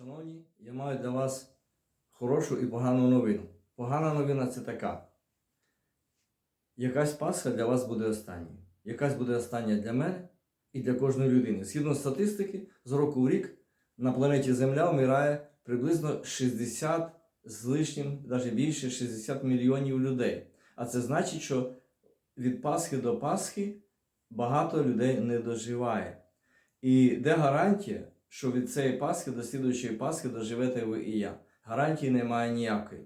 Шановні, я маю для вас хорошу і погану новину. Погана новина це така. Якась Пасха для вас буде останньою. Якась буде остання для мене і для кожної людини. Згідно статистики, з року в рік на планеті Земля вмирає приблизно 60 з лишнім, навіть більше 60 мільйонів людей. А це значить, що від Пасхи до Пасхи багато людей не доживає. І де гарантія, що від цієї Пасхи до слідуючої Пасхи доживете ви і я? Гарантії немає ніякої.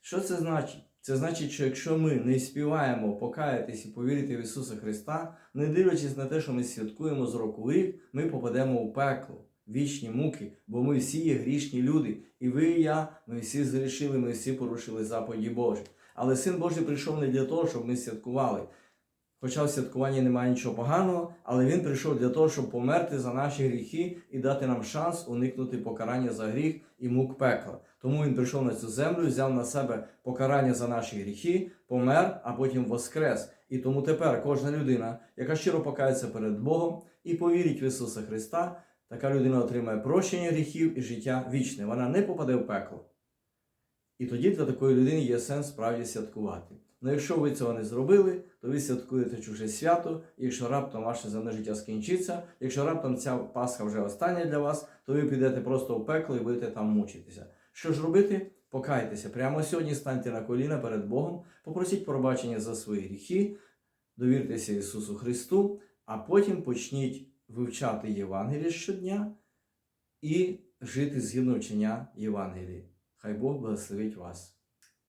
Що це значить? Це значить, що якщо ми не співаємо покаятись і повірити в Ісуса Христа, не дивлячись на те, що ми святкуємо з року в рік, ми попадемо у пекло, вічні муки, бо ми всі є грішні люди. І ви, і я, ми всі згрішили, ми всі порушили заповіді Божі. Але Син Божий прийшов не для того, щоб ми святкували. Хоча в святкуванні немає нічого поганого, але він прийшов для того, щоб померти за наші гріхи і дати нам шанс уникнути покарання за гріх і мук пекла. Тому він прийшов на цю землю, взяв на себе покарання за наші гріхи, помер, а потім воскрес. І тому тепер кожна людина, яка щиро покається перед Богом і повірить в Ісуса Христа, така людина отримає прощення гріхів і життя вічне. Вона не попаде в пекло. І тоді для такої людини є сенс справді святкувати. Ну якщо ви цього не зробили, то ви святкуєте чуже свято, і якщо раптом ваше земне життя скінчиться, якщо раптом ця Пасха вже остання для вас, то ви підете просто в пекло і будете там мучитися. Що ж робити? Покайтеся. Прямо сьогодні станьте на коліна перед Богом, попросіть пробачення за свої гріхи, довіртеся Ісусу Христу, а потім почніть вивчати Євангеліє щодня і жити згідно вчення Євангелії. Хай Бог благословить вас.